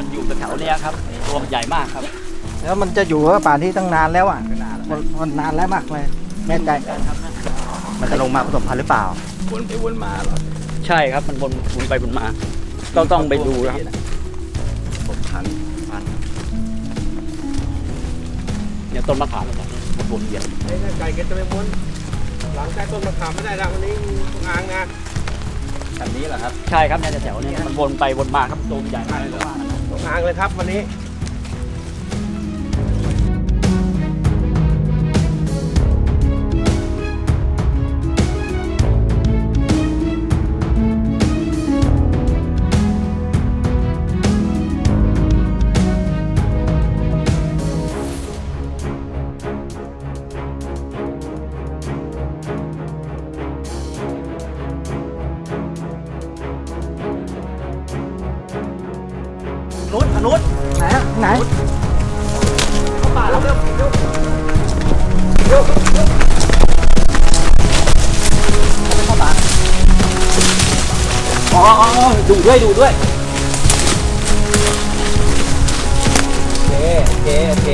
ว่ามันอยู่แถวๆเนี้ยครับตัวมันใหญ่มากครับแล้วมันจะอยู่กับป่าที่ตั้งนานแล้วอะมันมันนานแล้วมากเลยแน่ใจมันจะลงมาผสมพันธุ์หรือเปล่า วนไปวนมาใช่ครับมันวนวนไปวนมาต้องต้องไปดูนะครับผสมพันธุ์พันธุ์เนี่ยต้นมะขามนะครับมันวนเวียนไอ้ไก่แกจะไปม้วนหลังใต้ต้นมะขามไม่ได้แล้ววันนี้อ่างนะแบบนี้แหละครับ ใช่ครับเนี่ยแถวๆเนี้มันวนไปวนมาครับตัวมันใหญ่มากเลย ตรงอ่างเลยครับวันนี้ อ๋ออ๋ออ๋อดูด้วยดูด้วยโอเคโอเคโอเค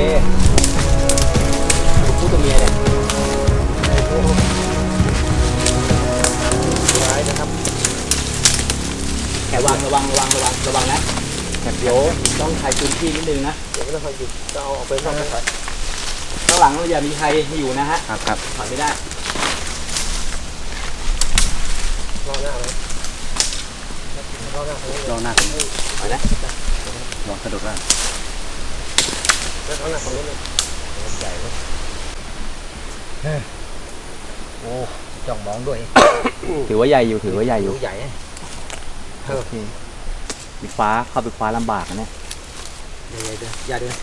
คู่ตัวเมียเนี่ยร้ายนะครับแค่วางระวังระวังระวังระวังนะเดี๋ยวต้องใช้พื้นที่นิดนึงนะเดี๋ยวไม่ต้องคอยหยุดจะเอาออกไปนอกไปข้างหลังอย่ามีใครอยู่นะฮะครับครับถอยไม่ได้ รอหน้าไหมรอหน้าตรงนี้ ลองหน้าถอยนะลองสะดุดว่าแล้วรอหน้าตรงนี้เลยโอ้จ้องมองด้วย ถือว่าใหญ่อยู่ถือว่าใหญ่อยู่ดูใหญ่อะโอเคมีฟ้าเข้าไปฟ้าลำบากนะเนี่ยอย่าเดิน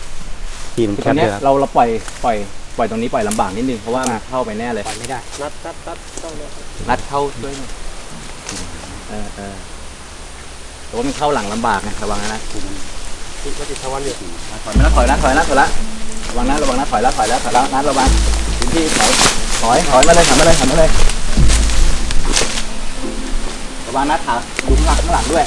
ทีมันตแครงบเนี้เลยยเราเราปล่อยปล่อยปล่อยตรงนี้ปล่อยลำบากนิดนึงเพราะว่ามันเข้าไปแน่เลยปล่อยไม่ได้นัดนัดนัดต้องเลยนัดเข้าด้วยหน่อยเออเออ แต่ว่ามันเข้าหลังลำบากนะระวังนะติดมาติดทวันอยู่ถอยไม่นะถอยนะถอยนะถอยละระวังนะระวังนะถอยแล้วถอยแล้วถอยแล้วนัดระวังพื้นที่ถอยถอยถอยมาเลยถอยมาเลยถอยมาเลยระวังนะขาดูข้างหลังข้างหลังด้วย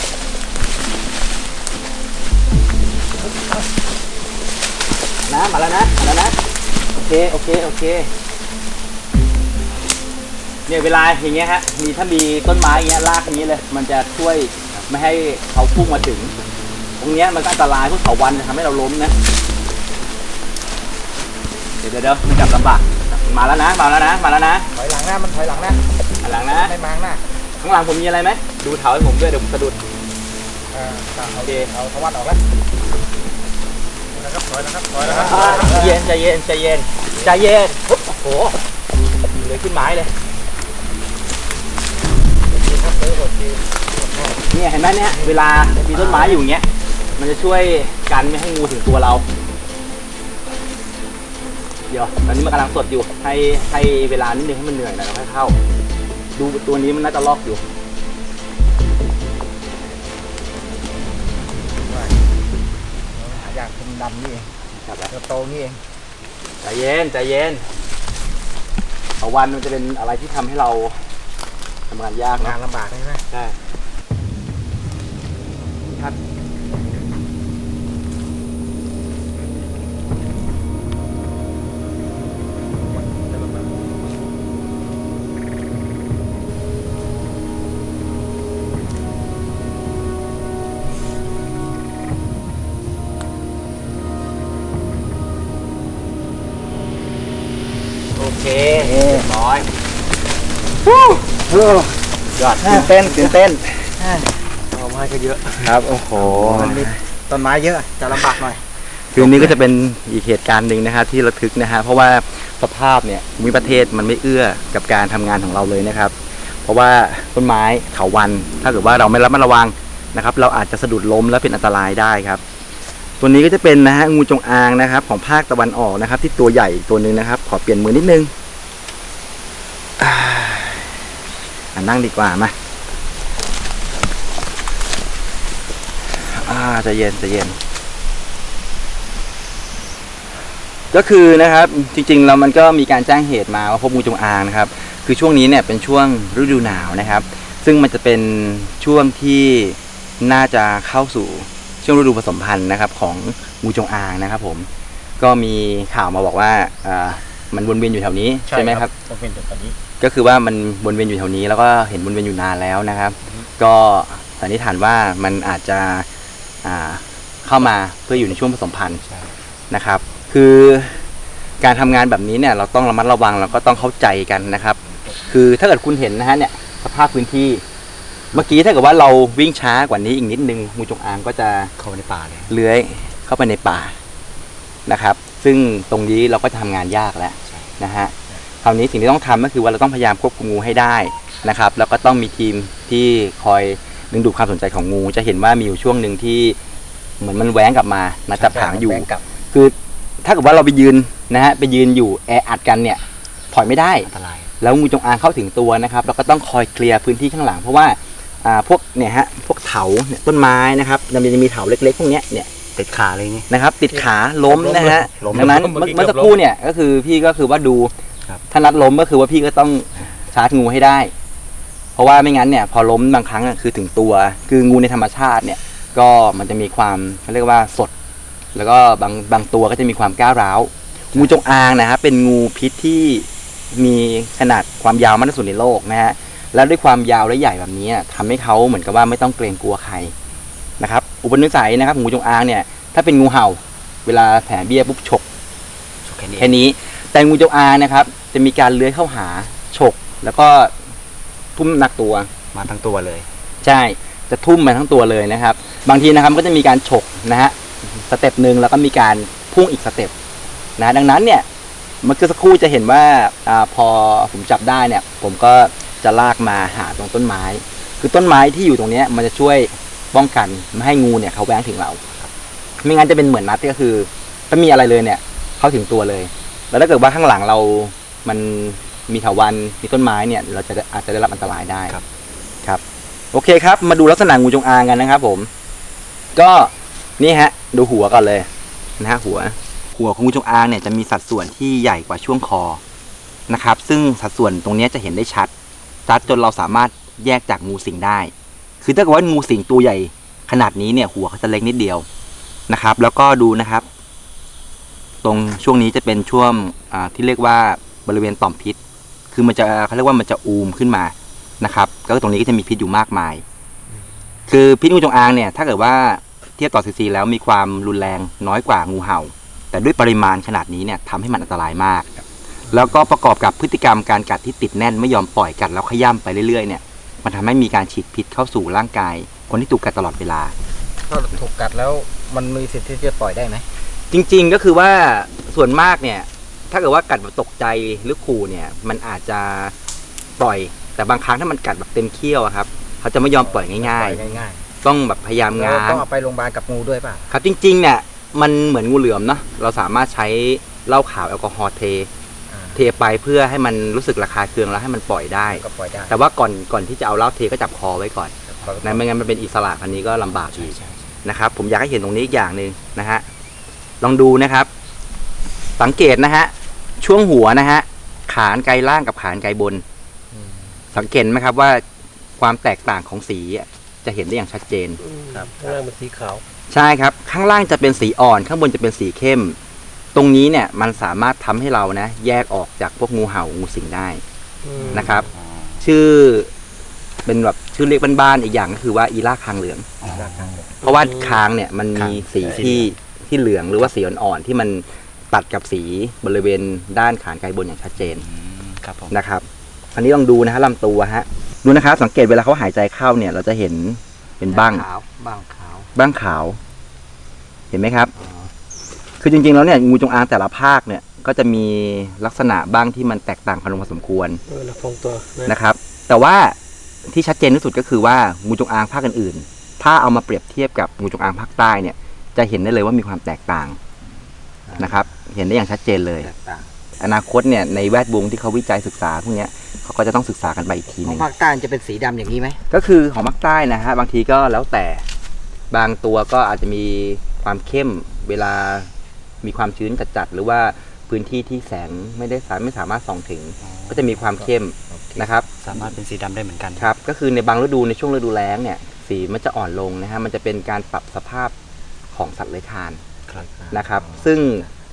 นะมาแล้วนะมาแล้วนะโอเคโอเคโอเคเนี่ยเวลาอย่างเงี้ยฮะมีถ้ามีต้นไม้อย่างเงี้ยรากอย่างนี้เลย มันจะช่วย ไม่ให้เขาพุ่งมาถึง ตรงเนี้ยมันก็อันตรายพวกเถาวันจะทำให้เราล้มนะเดี๋ยวเดี๋ยวเดี๋ยวมันจับลำบากมาแล้วนะมาแล้วนะมาแล้วนะถอยหลังหน้ามันถอยหลังหน้าหันหลังนะไม่มางหน้าข้างหลังผมมีอะไรไหมดูเถาให้ผมด้วยเดี๋ยวผมสะดุดเออตามโอเอาเคเอาทวัดออกแล้วนะครับถอยนะครับถอยนะครับใจเย็นใจเย็นใจเย็นใจเย็นโอ้โหเลยขึ้นไม้เลยเนี่ยเห็นไหมเนี่ยเวลามีต้นไม้อยู่อย่างเงี้ย มันจะช่วยกันไม่ให้งูถึงตัวเรา เดี๋ยวตอนนี้มันกำลังสดอยู่ ให้ให้เวลานิดนึงให้มันเหนื่อยหน่อยแล้วค่อยเข้า ดูตัวนี้มันน่าจะลอกอยู่หายากเป็นดำนี่เองครับตัวโตนี่เองใจเย็นใจเย็นต่อวันมันจะเป็นอะไรที่ทำให้เราทำงานยากงาเนาะนลำบากใช่ไหมใช่ อดตื่นเต้นตื่นเต้นเอาไม้ก็เยอะครับโอ้โหมันมีต้นไม้เยอะจะลำบากหน่อยคืนนี้ก็จะเป็นอีกเหตุการณ์หนึ่งนะฮะที่ระทึกนะฮะเพราะว่าสภาพเนี่ยภูมิประเทศมันไม่เอื้อกับการทำงานของเราเลยนะครับ เพราะว่าต้นไม้เถาวันถ้าเกิดว่าเราไม่ระมัดระวังนะครับ เราอาจจะสะดุดล้มและเป็นอันตรายได้ครับ ตัวนี้ก็จะเป็นนะฮะงูจงอางนะครับ ของภาคตะวันออกนะครับ ที่ตัวใหญ่ตัวหนึ่งนะครับ ขอเปลี่ยนมือนิดนึงอ่า อะนั่งดีกว่ามาอ่าจะเย็นจะเย็น ก็คือนะครับ จริงๆแล้วมันก็มีการแจ้งเหตุมาว่าพบงูจงอางนะครับ คือช่วงนี้เนี่ยเป็นช่วงฤดูหนาวนะครับ ซึ่งมันจะเป็นช่วงที่น่าจะเข้าสู่ช่วงฤดูผสมพันธุ์นะครับ ของงูจงอางนะครับ ผม ก็มีข่าวมาบอกว่าอ่ามันวนเวียนอยู่แถวนี้ใช่ไหมครับผมเป็นแบบนี้ ก็คือว่ามันวนเวียนอยู่แถวนี้แล้วก็เห็นวนเวียนอยู่นานแล้วนะครับ ก็สันนิษฐานว่ามันอาจจะอ่าเข้ามาเพื่ออยู่ในช่วงผสมพันธุ์นะครับ คือการทำงานแบบนี้เนี่ยเราต้องระมัดระวังแล้วก็ต้องเข้าใจกันนะครับ คือถ้าเกิดคุณเห็นนะฮะเนี่ยสภาพพื้นที่เมื่อกี้ถ้าเกิดว่าเราวิ่งช้ากว่านี้อีกนิดนึงงูจงอางก็จะเข้าในป่าเลยเลื้อยเข้าไปในป่านะครับ ซึ่งตรงนี้เราก็จะทำงานยากแล้วนะฮะค ราวนี้สิ่งที่ต้องทำก็คือว่าเราต้องพยายามควบคุมงูให้ได้นะครับ แล้วก็ต้องมีทีมที่คอยดึงดูดความสนใจของงู จะเห็นว่ามีอยู่ช่วงหนึ่งที่เหมือนมันแหว้งกลับมานะจับหางอยู่ คือถ้าเกิดว่าเราไปยืนนะฮะไปยืนอยู่แออัดกันเนี่ยถอยไม่ได้อันตรายแล้วงูจงอางเข้าถึงตัวนะครับเราก็ต้องคอยเคลียร์พื้นที่ข้างหลัง เพราะว่าอ่าพวกเนี่ยฮะพวกเถาเนี่ยต้นไม้นะครับมันจะมีเถาเล็กๆพวกเนี้ยเนี่ยติดขาเลยนี่นะครับ ติดขาล้มนะฮะล้มดังนั้นล้มเมื่อเมื่เมื่ออกี้สักครู่เนี่ยก็คือพี่ก็คือว่าดู ครับถ้านัดล้มก็คือว่าพี่ก็ต้องชาร์จงูให้ได้ เพราะว่าไม่งั้นเนี่ย พอล้มบางครั้งอะคือถึงตัว คืองูในธรรมชาติเนี่ย ก็มันจะมีความเขาเรียกว่าสด แล้วก็บางบางตัวก็จะมีความก้าวร้าว งูจงอางนะครับเป็นงูพิษที่มีขนาดความยาวมากที่สุดในโลกนะฮะแล้วด้วยความยาวและใหญ่แบบนี้อะทำให้เขาเหมือนกับว่าไม่ต้องเกรงกลัวใครนะครับ อุปนิสัยนะครับของงูจงอางเนี่ย ถ้าเป็นงูเห่า เวลาแผ่เบี้ยปุ๊บฉกแค่นี้แค่นี้แต่งูจงอางนะครับ จะมีการเลื้อยเข้าหาฉกแล้วก็ทุ่มหนักตัว มาทั้งตัวเลย ใช่ จะทุ่มมาทั้งตัวเลยนะครับ บางทีนะครับก็จะมีการฉกนะฮะสเต็ปหนึ่งแล้วก็มีการพุ่งอีกสเต็ปนะดังนั้นเนี่ยเมื่อสักครู่จะเห็นว่าอาพอผมจับได้เนี่ย ผมก็จะลากมาหาตรงต้นไม้ คือต้นไม้ที่อยู่ตรงนี้มันจะช่วยป้องกันไม่ให้งูเนี่ยเขาแว้งถึงเราไม่งั้นจะเป็นเหมือนนัดก็คือ ถ้ามีอะไรเลยเนี่ย เข้าถึงตัวเลย แล้วถ้าเกิดว่าข้างหลังเรา มันมีเถาวันมีต้นไม้เนี่ย เราจะได้อาจจะได้รับอันตรายได้ครับ ครับ โอเคครับ มาดูลักษณะงูจงอางกันนะครับ ผม ก็นี่ฮะ ดูหัวก่อนเลยนะฮะหัว หัวของงูจงอางเนี่ยจะมีสัดส่วนที่ใหญ่กว่าช่วงคอนะครับ ซึ่งสัดส่วนตรงเนี้ยจะเห็นได้ชัดชัดจนเราสามารถแยกจากงูสิงได้ คือถ้าเกิดว่างูสิงตัวใหญ่ขนาดนี้เนี่ย หัวเขาจะเล็กนิดเดียวนะครับ แล้วก็ดูนะครับ ตรงช่วงนี้จะเป็นช่วงอ่าที่เรียกว่า บริเวณต่อมพิษ คือมันจะเขาเรียกว่ามันจะอูมขึ้นมานะครับก็ตรงนี้ก็จะมีพิษอยู่มากมาย คือพิษงูจงอางเนี่ยถ้าเกิดว่าเทียบต่อซีซีแล้วมีความรุนแรงน้อยกว่างูเห่า แต่ด้วยปริมาณขนาดนี้เนี่ยทำให้มันอันตรายมาก แล้วก็ประกอบกับพฤติกรรมการกัดที่ติดแน่นไม่ยอมปล่อยกัดแล้วขย้ำไปเรื่อยๆเนี่ยมันทำให้มีการฉีดพิษเข้าสู่ร่างกาย คนที่ถูกกัดตลอดเวลา ถ้าถูกกัดแล้วมันมีสิทธิ์ที่จะปล่อยได้ไหมจริง ๆก็คือว่าส่วนมากเนี่ย ถ้าเกิดว่ากัดแบบตกใจหรือขู่เนี่ย มันอาจจะปล่อย แต่บางครั้งถ้ามันกัดแบบเต็มเขี้ยวอะครับ เขาจะไม่ยอมปล่อยง่ายปล่อยง่ายๆ ต้องแบบพยายามๆแล้วง้างต้องเอาไปโรงพยาบาลกับงูด้วยป่ะ ครับจริงๆเนี่ยมันเหมือนงูเหลือมเนาะเราสามารถใช้เหล้าขาวแอลกอฮอล์เท อ่า เทไปเพื่อให้มันรู้สึกระคายเคืองแล้วให้มันปล่อยได้ ก็ปล่อยได้แต่ว่าก่อนก่อนที่จะเอาเหล้าเทก็จับคอไว้ก่อนนะไม่งั้นมันเป็นอิสระอันนี้ก็ลำบากอีกนะครับ ผมอยากให้เห็นตรงนี้อีกอย่างหนึ่งนะฮะลองดูนะครับ สังเกตนะฮะ ช่วงหัวนะฮะ ขานไกลล่างกับขานไกลบน สังเกตไหมครับว่าความแตกต่างของสีอะจะเห็นได้อย่างชัดเจน ครับข้างล่างเป็นสีขาว ใช่ครับ ข้างล่างจะเป็นสีอ่อน ข้างบนจะเป็นสีเข้ม ตรงนี้เนี่ยมันสามารถทำให้เรานะ แยกออกจากพวกงูเห่างูสิงได้นะครับ ชื่อเป็นแบบชื่อเรียกบ้านๆอีกอย่างก็คือว่าอีล่าคางเหลือง เพราะว่าคางเนี่ยมันมีสีที่ที่เหลืองหรือว่าสีอ่อนๆที่มัน ตัดกับสีบริเวณด้านขานไกลบนอย่างชัดเจนครับผมนะครับ อันนี้ลองดูนะฮะลำตัวฮะดูนะครับสังเกตเวลาเขาหายใจเข้าเนี่ย เราจะเห็นเป็นบ้างขาวบ้างขาวบ้างขาว เห็นไหมครับ คือจริงๆแล้วเนี่ยงูจงอางแต่ละภาคเนี่ยก็จะมีลักษณะบ้างที่มันแตกต่างกันลงพอสมควรเออละฟองตัวนะนะครับ แต่ว่าที่ชัดเจนที่สุดก็คือว่างูจงอางภาคอื่นๆ ถ้าเอามาเปรียบเทียบกับงูจงอางภาคใต้เนี่ย จะเห็นได้เลยว่ามีความแตกต่าง นะครับ เห็นได้อย่างชัดเจนเลย แตกต่างอนาคตเนี่ยในแวดวงที่เขาวิจัยศึกษาพวกเนี้ยเขาก็จะต้องศึกษากันไปอีกทีหขอนึงงภาคใต้จะเป็นสีดำอย่างนี้ไหมก็คือของภาคใต้นะฮะบางทีก็แล้วแต่บางตัวก็อาจจะมีความเข้มเวลามีความชื้นจัดๆหรือว่าพื้นที่ที่แสงไม่ได้สามไม่สามารถส่องถึง ก็จะมีความเข้มนะครับ สามารถเป็นสีดำได้เหมือนกัน ครับ ก็คือในบางฤดูในช่วงฤดูแล้งเนี่ย สีมันจะอ่อนลงนะฮะ มันจะเป็นการปรับสภาพของสัตว์เลื้อยคลาน นะครับ ซึ่ง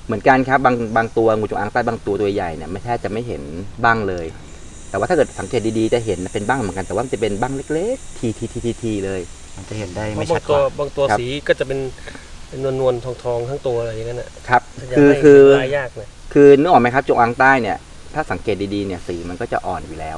เหมือนกันครับบางบางตัวงูจงอางใต้บางตัวตัวใหญ่เนี่ยไม่แทบจะไม่เห็นบ้างเลย แต่ว่าถ้าเกิดสังเกตดีๆจะเห็นเป็นบ้างเหมือนกันแต่ว่ามันจะเป็นบ้างเล็กๆทีทีทีทีทีเลย มันจะเห็นได้เพไม่ราะบาชัดงกตัวว่าบางตัวครับสีก็จะเป็นเป็นนวลนวลๆทองทองๆทั้งตัวอะไรอย่างนั้นอะครับถ้าจะคือให้คือลายยากเลยคือนึกออกไหมครับจงอางใต้เนี่ย ถ้าสังเกตดีๆเนี่ยสีมันก็จะอ่อนอยู่แล้ว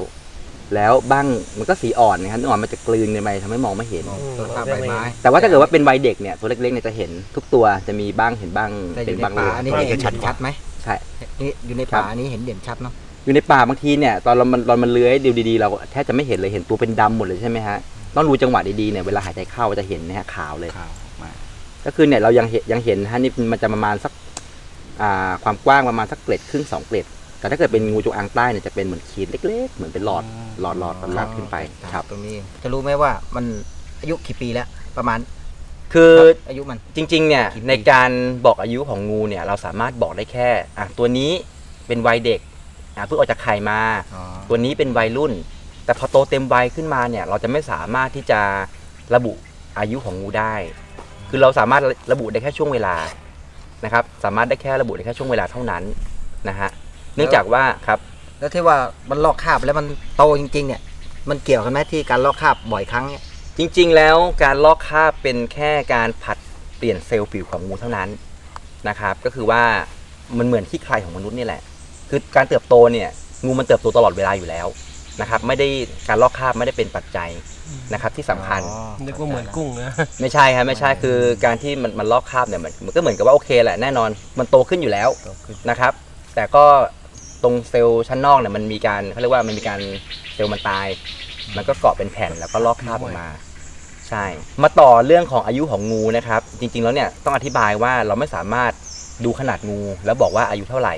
แล้วบ้างมันก็สีอ่อนนะครับนึกออกมันจะกลืนกันไปทำให้มองไม่เห็นมองตัวภาพใบไม้ แต่ว่าถ้าเกิดว่าเป็นวัยเด็กเนี่ยตัวเล็กๆเนี่ยจะเห็นทุกตัวจะมีบ้างเห็นบ้างแต่อเป็นยู่ในบ้างป่าเล็กอันนี้เห็นชัดชัดๆไหมใช่ นี่อยู่ในป่าอันนี้เห็นเด่นชัดเนาะอยู่ในป่าบางทีเนี่ยตอนเรามันตอนมันเลื้อยดูดีๆ เราแทบจะไม่เห็นเลยเห็นตัวเป็นดำหมดเลยใช่ไหมฮะต้องดูจังหวะดีๆเนี่ยเวลาหายใจเข้าจะเห็นนะฮะขาวเลยข่าวมา ก็คือเนี่ยเรายังเห็นยังเห็นฮะนี่มันจะประมาณสักอ่าความกว้างประมาณสักเกล็ดครึ่งสองเกล็ด แต่ถ้าเกิดเป็นงูจงอางใต้เนี่ยจะเป็นเหมือนขีดเล็ก ๆ เหมือนเป็นหลอดหลอดหลอดหลอดขึ้นไปครับ ตรงนี้ จะรู้ไหมว่ามันอายุกี่ปีแล้วประมาณ คืออายุมันจริง ๆ เนี่ยกี่ปีในการบอกอายุของงูเนี่ย เราสามารถบอกได้แค่อะตัวนี้เป็นวัยเด็กอะเพิ่งออกจากไข่มาอ๋อตัวนี้เป็นวัยรุ่น แต่พอโตเต็มวัยขึ้นมาเนี่ย เราจะไม่สามารถที่จะระบุอายุของงูได้ คือเราสามารถระบุได้แค่ช่วงเวลานะครับ สามารถได้แค่ระบุได้แค่ช่วงเวลาเท่านั้นนะฮะ เนื่องจากว่าครับแล้วที่ว่ามันลอกคราบแล้วมันโตจริงๆเนี่ยมันเกี่ยวกันไหมที่การลอกคราบบ่อยครั้งเนี่ยจริง ๆ แล้วการลอกคราบเป็นแค่การผัดเปลี่ยนเซลล์ผิวของงูเท่านั้นนะครับ ก็คือว่ามันเหมือนขี้ใครของมนุษย์นี่แหละ คือการเติบโตเนี่ยงูมันเติบโตตลอดเวลาอยู่แล้วนะครับ ไม่ได้การลอกคราบไม่ได้เป็นปัจจัยนะครับที่สำคัญอ๋อนึกว่าเหมือนกุ้งนะไม่ใช่ครับไม่ใช่คือการที่มันมันลอกคราบเนี่ยมันมันก็เหมือนกับว่าโอเคแหละแน่นอนมันโตขึ้นอยู่แล้วโตขึ้นนะครับ แต่ก็ต รงเซลล์ชั้นนอกเนี่ยมันมีการเขาเรียกว่ามันมีการเซลล์มันตาย มันก็เกาะเป็นแผ่นแล้วก็ลอกคราบออกมา ใช่ มาต่อเรื่องของอายุของงูนะครับ จริง ๆ แล้วเนี่ยต้องอธิบายว่าเราไม่สามารถดูขนาดงู แล้วบอกว่าอายุเท่าไหร่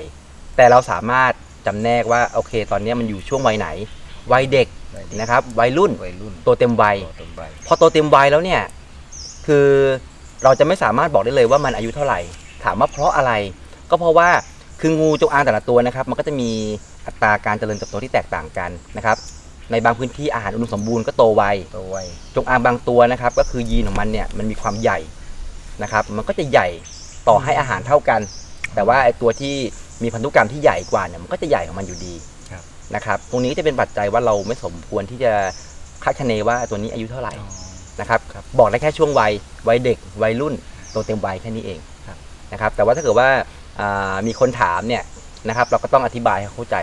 แต่เราสามารถจำแนกว่าโอเค ตอนนี้มันอยู่ช่วงวัยไหนวัยเด็กนะครับวัยรุ่นวัยรุ่นตัวเต็มวัยโตเต็มวัยพอโตเต็มวัยแล้วเนี่ยคือเราจะไม่สามารถบอกได้เลยว่ามันอายุเท่าไหร่ ถามว่าเพราะอะไร ก็เพราะว่า คืองูจงอางแต่ละตัวนะครับ มันก็จะมีอัตราการเจริญเติบโตที่แตกต่างกันนะครับ ในบางพื้นที่อาหารอุดมสมบูรณ์ก็โตไวโตไวจงอางบางตัวนะครับ ก็คือยีนของมันเนี่ยมันมีความใหญ่นะครับ มันก็จะใหญ่ต่อให้อาหารเท่ากัน แต่ว่าไอตัวที่มีพันธุกรรมที่ใหญ่กว่าเนี่ยมันก็จะใหญ่ของมันอยู่ดีนะครับ ตรงนี้จะเป็นปัจจัยว่าเราไม่สมควรที่จะคาดคะเนว่าตัวนี้อายุเท่าไหร่นะครับบอกได้แค่ช่วงวัยวัยเด็กวัยรุ่นโตเต็มวัยแค่นี้เองนะครับ แต่ว่าถ้าเกิดว่าอ่า มีคนถามเนี่ยนะครับ เราก็ต้องอธิบายให้เข้าใจ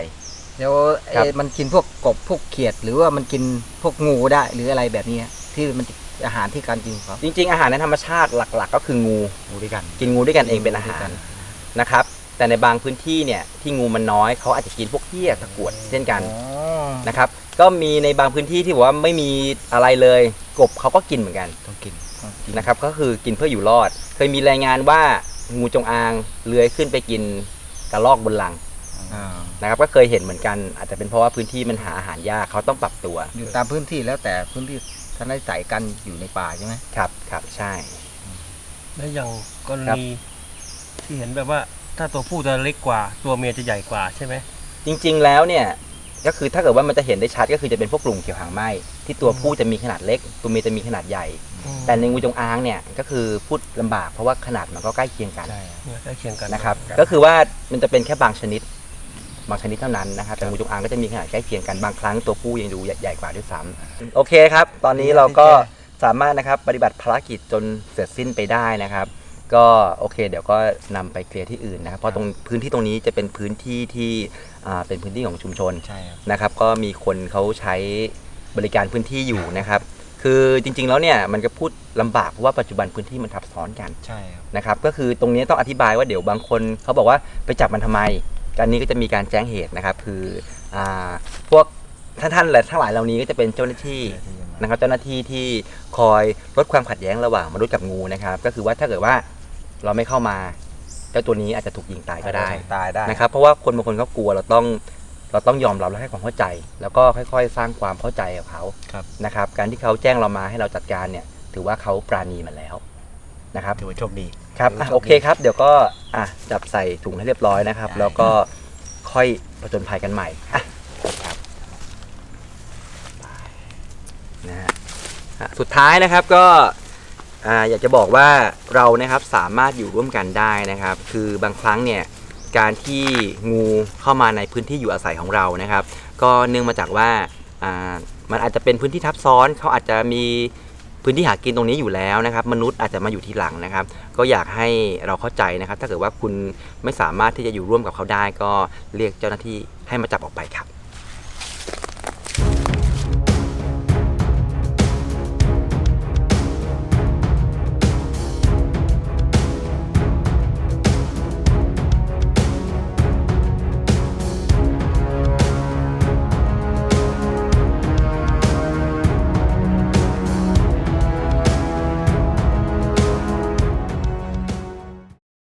แล้วครับเอ๊ะมันกินพวกกบพวกเขียด หรือว่ามันกินพวกงูได้หรืออะไรแบบนี้ฮะที่มันอาหารที่การกินของเขาจริง ๆ อาหารในธรรมชาติหลัก ๆ ก็คืองูงูด้วยกันกินงูด้วยกันเองเป็นอาหารนะครับ แต่ในบางพื้นที่เนี่ยที่งูมันน้อยเขาอาจจะกินพวกเหี้ยตะกรวดเช่นกันอ๋อนะครับ ก็มีในบางพื้นที่ที่บอกว่าไม่มีอะไรเลย กบเขาก็กินเหมือนกัน ต้องกินต้องกินนะครับก็คือกินเพื่ออยู่รอด เคยมีรายงานว่า งูจงอางเลื้อยขึ้นไปกินกระรอกบนหลังอ่านะครับก็เคยเห็นเหมือนกันอาจจะเป็นเพราะว่าพื้นที่มันหาอาหารยากเขาต้องปรับตัวอยู่ตามพื้นที่แล้วแต่พื้นที่ท่านได้ใส่กันอยู่ในป่าใช่ไหมครับครับใช่ แล้วอย่างกรครับณีที่เห็นแบบว่า ถ้าตัวผู้จะเล็กกว่า ตัวเมียจะใหญ่กว่าใช่ไหมจริงๆแล้วเนี่ย ก็คือถ้าเกิดว่ามันจะเห็นได้ชัดก็คือจะเป็นพวกกลุ่มเขียวหางไหมที่ตัวผู้จะมีขนาดเล็ก ตัวเมียจะมีขนาดใหญ่ แต่ในงูจงอางเนี่ยก็คือพูดลำบากเพราะว่าขนาดมันก็ใกล้เคียงกันใช่เนี่ยใกล้เคียงกันนะครับ ก็คือว่ามันจะเป็นแค่บางชนิด บางชนิดเท่านั้นนะครับแต่งูจงอางก็จะมีขนาดใกล้เคียงกันบางครั้งตัวผู้ยังดูใหญ่กว่าด้วยซ้ำโอเคครับ ตอนนี้เราก็สามารถนะครับปฏิบัติภารกิจจนเสร็จสิ้นไปได้นะครับ ก็โอเค เดี๋ยวก็นำไปเคลียร์ที่อื่นนะครับเพราะตรงพื้นที่ตรงนี้จะเป็นพื้นที่ที่อ่าเป็นพื้นที่ของชุมชนใช่ครับนะครับ ก็มีคนเขาใช้บริการพื้นที่อยู่นะครับ คือจริงๆแล้วเนี่ยมันก็พูดลำบากเพราะว่าปัจจุบันพื้นที่มันทับซ้อนกันใช่ครับนะครับ ก็คือตรงนี้ต้องอธิบายว่าเดี๋ยวบางคนเขาบอกว่าไปจับมันทำไมการนี้ก็จะมีการแจ้งเหตุนะครับ คืออาพวกท่านท่านๆและทั้งหลายเหล่านี้ก็จะเป็นเจ้าหน้าที่นะครับ เจ้าหน้าที่ที่คอยลดความขัดแย้งระหว่างมนุษย์กับงูนะครับ ก็คือว่าถ้าเกิดว่า เราไม่เข้ามาเจ้าตัวนี้อาจจะถูกยิงตายก็ได้ตายได้นะครับ เพราะว่าคนบางคนเขากลัวเราต้องเราต้องยอมรับและให้ความเข้าใจ แล้วก็ค่อยๆ สร้างความเข้าใจกับเขาครับนะครับ การที่เขาแจ้งเรามาให้เราจัดการเนี่ย ถือว่าเขาปราณีมันแล้วนะครับถือว่าโชคดีครับอะโชคดีโอเคครับ เดี๋ยวก็อะจับใส่ถุงให้เรียบร้อยนะครับได้แล้วก็ค่อยผจญภัยกันใหม่อะครับนะฮะอะสุดท้ายนะครับก็ ออยากจะบอกว่าเรานะครับสามารถอยู่ร่วมกันได้นะครับ คือบางครั้งเนี่ยการที่งูเข้ามาในพื้นที่อยู่อาศัยของเรานะครับ ก็เนื่องมาจากว่าอ่ามันอาจจะเป็นพื้นที่ทับซ้อนเขาอาจจะมีพื้นที่หากินตรงนี้อยู่แล้วนะครับ มนุษย์อาจจะมาอยู่ทีหลังนะครับ ก็อยากให้เราเข้าใจนะครับ ถ้าเกิดว่าคุณไม่สามารถที่จะอยู่ร่วมกับเขาได้ ก็เรียกเจ้าหน้าที่ให้มาจับออกไปครับ